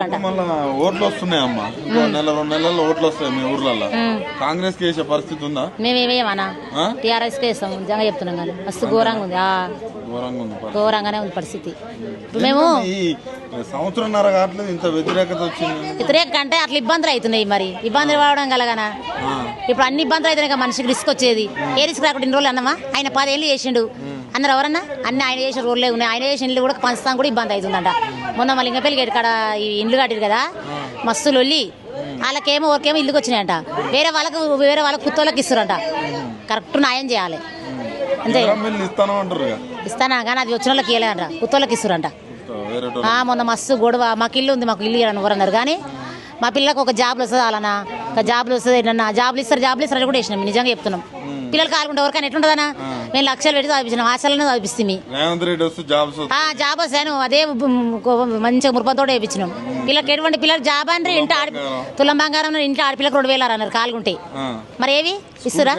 మళ్ళా ఓట్లు వస్తున్నాయి అమ్మా ఇంకో నెల రెండు నెలల్లో ఓట్లు వస్తాయి మీ ఊర్లలో కాంగ్రెస్కి వేసే పరిస్థితి ఉందా? మేమేమేమన్నా? ఆ? టీఆర్ఎస్కే ఇస్తాం నిజంగా చెప్తున్నాం కానీ. మస్తు ఘోరంగా ఉంది. ఘోరంగా. ఘోరంగానే ఉంది పరిస్థితి. మేము సంవత్సరంన్నర కావట్లేదు ఇంత వ్యతిరేకత వచ్చింది. అంటే అట్లా ఇబ్బందులు అవుతున్నాయి మరి. ఇబ్బందులు పడడం కలగనా? ఇప్పుడు అన్ని ఇబ్బందులు అవుతున్నాయి మనిషికి రిస్క్ వచ్చేది. ఏ రిస్క్ రాకుండా ఇన్ని రోజులు అన్నమా? ఆయన పదేళ్ళు చేసిండు. అన్నారు ఎవరన్నా? అన్ని ఆయన చేసిన రోడ్లే ఉన్నాయి. ఆయన చేసిన ఇల్లు కూడా పంచుతాం కూడా ఇబ్బంది అవుతుందంట. మొన్న మళ్ళీ ఇంకా పెళ్ళి ఇక్కడ ఈ ఇండ్లు కట్టారు కదా? మస్తు లొల్లి వాళ్ళకేమో ఒకరికేమో ఇల్లుకి వచ్చినాయంట. వేరే వాళ్ళకు వేరే వాళ్ళకి కుత్తోళ్ళకి ఇస్తారంట. కరెక్ట్ న్యాయం చేయాలి. అంతే. ఇస్తాను కానీ అది వచ్చిన వాళ్ళకి ఇవ్వలేదంట కుత్తోళ్ళకి ఇస్తారంట. మొన్న మస్తు గొడవ. మాకు ఇల్లు ఉంది మాకు ఇల్లు ఇవ్వని ఎవరన్నారు. కానీ మా పిల్లలకు ఒక జాబ్లు వస్తుంది అలానా ఒక జాబ్లు వస్తుంది ఏంటన్నా? జాబ్లు ఇస్తారు జాబ్లు ఇస్తారు కూడా వేసినాం నిజంగా చెప్తున్నాం. పిల్లలు కాలుకుంటే ఎవరికైనా ఎట్లుంటుందనా మేము లక్షలు పెట్టి చదివించినాం ఆశలను చదివిస్తుంది రేవంత్ రెడ్డి వస్తే జాబ్స్ ఆ జాబ్ వస్తాను అదే మంచిగా మురపతోడు వేయించినాం పిల్లలకి ఎటువంటి పిల్లలు జాబ్ అంటే ఇంటి ఆడి తులం బంగారం ఇంట్లో ఆడపిల్లకి రెండు వేలు అన్నారు కాలుగుంటే. మరి ఏవి ఇస్తురా?